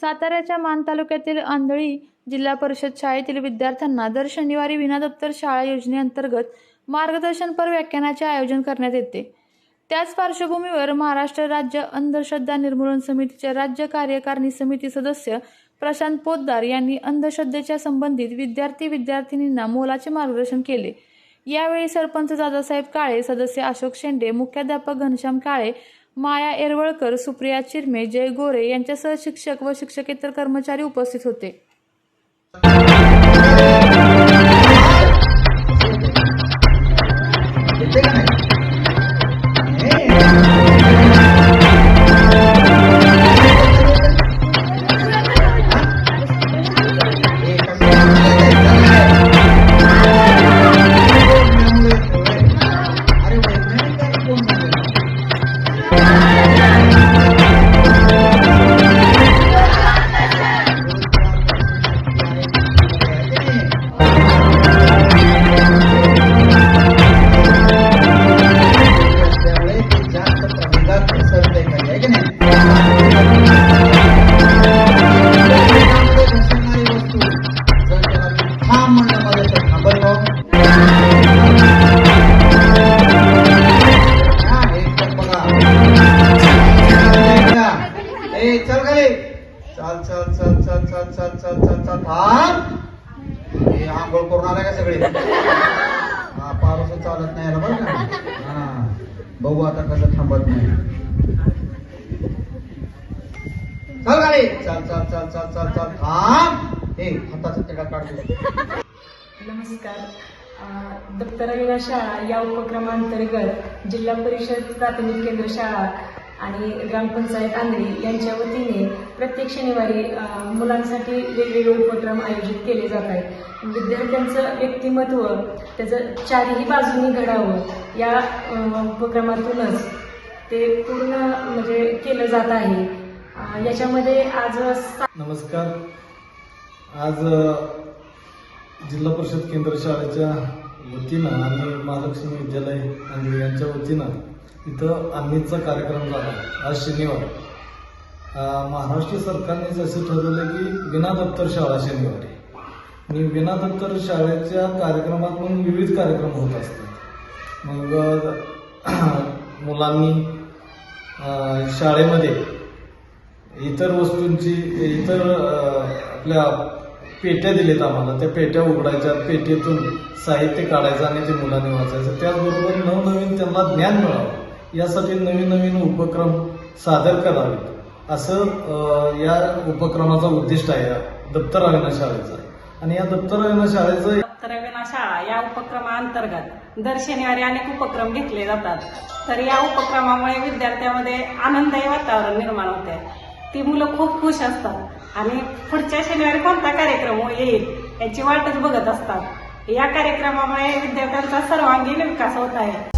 साताऱ्याच्या मान तालुक्यातील आंधळी जिल्हा परिषद शाळेतील विद्यार्थ्यांना दर शनिवारी विनादप्तर शाळा योजनेअंतर्गत मार्गदर्शनपर व्याख्यानाचे आयोजन करण्यात येते. त्याच पार्श्वभूमीवर महाराष्ट्र राज्य अंधश्रद्धा निर्मूलन समितीचे राज्य कार्यकारिणी समिती सदस्य प्रशांत पोद्दार यांनी अंधश्रद्धेच्या संबंधित विद्यार्थी विद्यार्थिनींना मोलाचे मार्गदर्शन केले. यावेळी सरपंच दादासाहेब काळे सदस्य अशोक शेंडे मुख्याध्यापक घनश्याम काळे माया एरवळकर सुप्रिया चिरमे जय गोरे यांच्यासह शिक्षक व शिक्षकेतर कर्मचारी उपस्थित होते. चल चल चल चल थांब. हे आंघोळ करून आलाय का सगळे? हा पारोस चालत नाही याला बरं का? हा. बघू आता कसं थांबत नाही. चल गाडी. चल चल चल चल चल चल थांब. हे हाताचा तिडा काढतो नमस्कार. अ, शाळा या उपक्रमांतर्गत जिल्हा परिषद प्राथमिक केंद्र शाळा आणि ग्रामपंचायत आंधळी यांच्या वतीने प्रत्येक शनिवारी मुलांसाठी वेगवेगळे उपक्रम आयोजित केले जात आहेत. विद्यार्थ्यांचं व्यक्तिमत्व त्याचं चारही बाजूनी घडावं या उपक्रमातूनच ते पूर्ण म्हणजे केलं जात आहे. याच्यामध्ये आज नमस्कार. आज जिल्हा परिषद केंद्र शाळेच्या वतीनं आणि महालक्ष्मी विद्यालय आणि यांच्या वतीनं इथं आम्हीचा कार्यक्रम झाला. आज शनिवार. महाराष्ट्र सरकारने जसं ठरवलं की विना दप्तर शाळा शनिवारी आणि विना दप्तर शाळेच्या कार्यक्रमात मग विविध कार्यक्रम होत असतात. मग मुलांनी शाळेमध्ये इतर वस्तूंची इतर आपल्या पेट्या दिलेत आम्हाला. त्या पेट्या उघडायच्या पेटीतून साहित्य काढायचं आणि ते मुलांनी वाचायचं. त्याचबरोबर नवनवीन त्यांना ज्ञान मिळावं. यासाठी नवीन नवीन उपक्रम सादर करावे असं या उपक्रमाचा उद्दिष्ट आहे या दप्तर अविना शाळेचा. आणि या दप्तर अविना शाळेचं तरविना शाळा या उपक्रमाअंतर्गत दर शनिवारी अनेक उपक्रम घेतले जातात. तर या उपक्रमामुळे विद्यार्थ्यामध्ये आनंददायी वातावरण निर्माण होते. ती मुलं खूप खुश असतात. आणि पुढच्या शनिवारी कोणता कार्यक्रम येईल याची वाटच बघत असतात. या कार्यक्रमामुळे विद्यार्थ्यांचा सर्वांगीण विकास होत आहे.